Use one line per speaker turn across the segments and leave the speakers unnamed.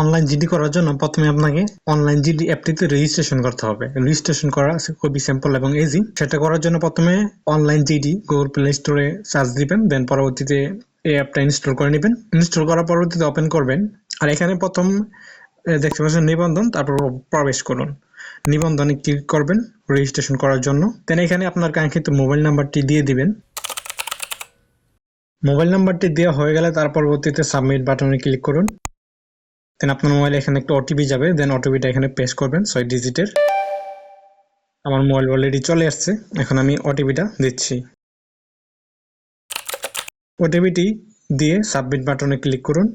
Online GD করার জন্য প্রথমে আপনাকে অনলাইন জিডি অ্যাপটিতে রেজিস্ট্রেশন করতে হবে। রেজিস্ট্রেশন করা খুবই সিম্পল এবং ইজি সেটা করার জন্য প্রথমে অনলাইন জিডি গুগল প্লে স্টোরে সার্চ দিবেন দেন পরবর্তীতে এই অ্যাপটা ইনস্টল করে নেবেন। ইনস্টল করার পরবর্তীতে ওপেন করবেন আর এখানে প্রথম দেখতে পাচ্ছেন নিবন্ধন, তারপর প্রবেশ করুন। নিবন্ধনে ক্লিক করবেন রেজিস্ট্রেশন করার জন্য। দেন এখানে আপনার কাঙ্ক্ষিত মোবাইল নাম্বারটি দিয়ে দিবেন। মোবাইল নাম্বারটি দেওয়া হয়ে গেলে তার পরবর্তীতে সাবমিট বাটনে ক্লিক করুন। দেন আপনার মোবাইলে এখানে একটা ওটিপি যাবে দেন ওটিপিটা এখানে পেস্ট করবেন, ছয় ডিজিটের আমার মোবাইল অলরেডি চলে আসছে, এখন আমি ওটিপিটা দিচ্ছি। ওটিপিটি দিয়ে সাবমিট বাটনে ক্লিক করুন।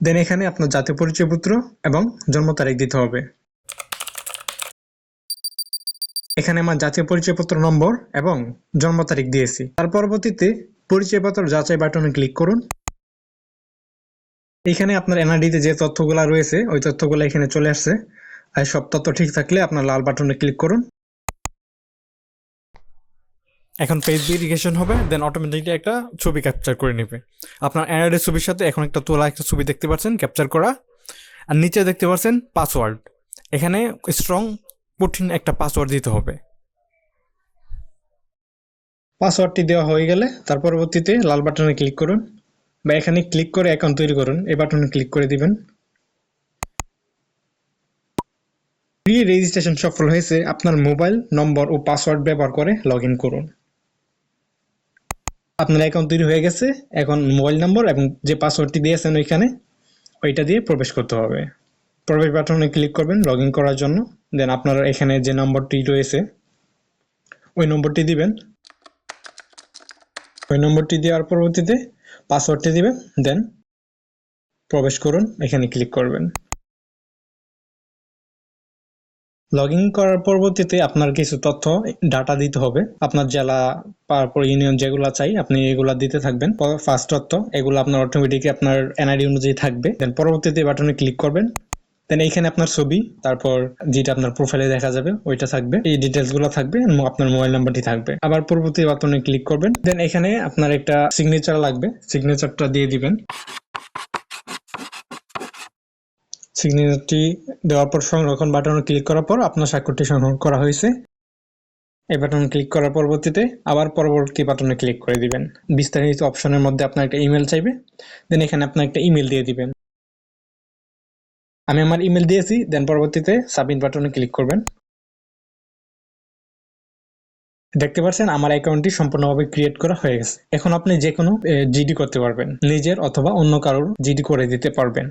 দেন এখানে আপনার জাতীয় পরিচয়পত্র এবং জন্ম তারিখ দিতে হবে। এখানে আমার জাতীয় পরিচয়পত্র নম্বর এবং জন্ম তারিখ দিয়েছি। তার পরবর্তীতে পরিচয়পত্র যাচাই বাটনে ক্লিক করুন। এখানে আপনার এনআরডিতে যে তথ্যগুলো রয়েছে ওই তথ্যগুলো এখানে চলে আসছে। আর সব তথ্য ঠিক থাকলে আপনার লাল বাটনে ক্লিক করুন।
এখন পেজ ভেরিফিকেশন হবে দেন অটোমেটিকলি একটা ছবি ক্যাপচার করে নেবে। আপনার অ্যানাডের ছবির সাথে এখন একটা তোলা একটা ছবি দেখতে পাচ্ছেন ক্যাপচার করা। আর নিচে দেখতে পাচ্ছেন পাসওয়ার্ড এখানে স্ট্রং কঠিন একটা পাসওয়ার্ড দিতে হবে।
পাসওয়ার্ডটি দেওয়া হয়ে গেলে তার পরবর্তীতে লাল বাটনে ক্লিক করুন। বা এখানে ক্লিক করে অ্যাকাউন্ট তৈরি করুন। এই বাটনে ক্লিক করে দিবেন। প্রি রেজিস্ট্রেশন সফল হয়েছে। আপনার মোবাইল নম্বর ও পাসওয়ার্ড ব্যবহার করে লগ করুন। আপনার অ্যাকাউন্ট তৈরি হয়ে গেছে। এখন মোবাইল নম্বর এবং যে পাসওয়ার্ডটি দিয়েছেন ওইখানে, ওইটা দিয়ে প্রবেশ করতে হবে। প্রবেশ বাটনে ক্লিক করবেন লগ করার জন্য। দেন আপনার এখানে যে নম্বরটি রয়েছে, ওই নম্বরটি দিবেন। ওই নম্বরটি দেওয়ার পরবর্তীতে পাসওয়ার্ডটি দিবে, দেন প্রবেশ করুন, এখানে ক্লিক করবেন। লগ ইন করার পরবর্তীতে আপনার কিছু তথ্য ডাটা দিতে হবে। আপনার জেলা, তারপর ইউনিয়ন যেগুলো চাই, আপনি এগুলো দিতে থাকবেন। ফার্স্ট তথ্য, এগুলো আপনার অটোমেটিক আপনার এনআইডি অনুযায়ী থাকবে। দেন পরবর্তীতে বাটনে ক্লিক করবেন। দেন এইখানে আপনার ছবি, তারপর যেটা আপনার প্রোফাইলে দেখা যাবে, ওইটা থাকবে। এই ডিটেলসগুলো থাকবে আপনার মোবাইল নাম্বারটি থাকবে। আবার পরবর্তী বাটনে ক্লিক করবেন। দেন এখানে আপনার একটা সিগনেচার লাগবে। সিগনেচারটা দিয়ে দিবেন। সিগনেচারটি দেওয়ার পর সংরক্ষণ বাটনে ক্লিক করার পর আপনার স্বাক্ষরটি সংরক্ষণ করা হয়েছে। এই বাটনে ক্লিক করার পরবর্তীতে আবার পরবর্তী বাটনে ক্লিক করে দিবেন। বিস্তারিত অপশনের মধ্যে আপনার একটা ইমেল চাইবে। দেন এখানে আপনার একটা ইমেল দিয়ে দিবেন। আমি আমার ইমেল দিয়েছি দেন পরবর্তীতে সাবমিট বাটনে ক্লিক করবেন। দেখতে পাচ্ছেন, আমার অ্যাকাউন্টটি সম্পূর্ণভাবে ক্রিয়েট করা হয়ে গেছে। এখন আপনি যে কোনো জিডি করতে পারবেন। নিজের অথবা অন্য কারোর জিডি করে দিতে পারবেন।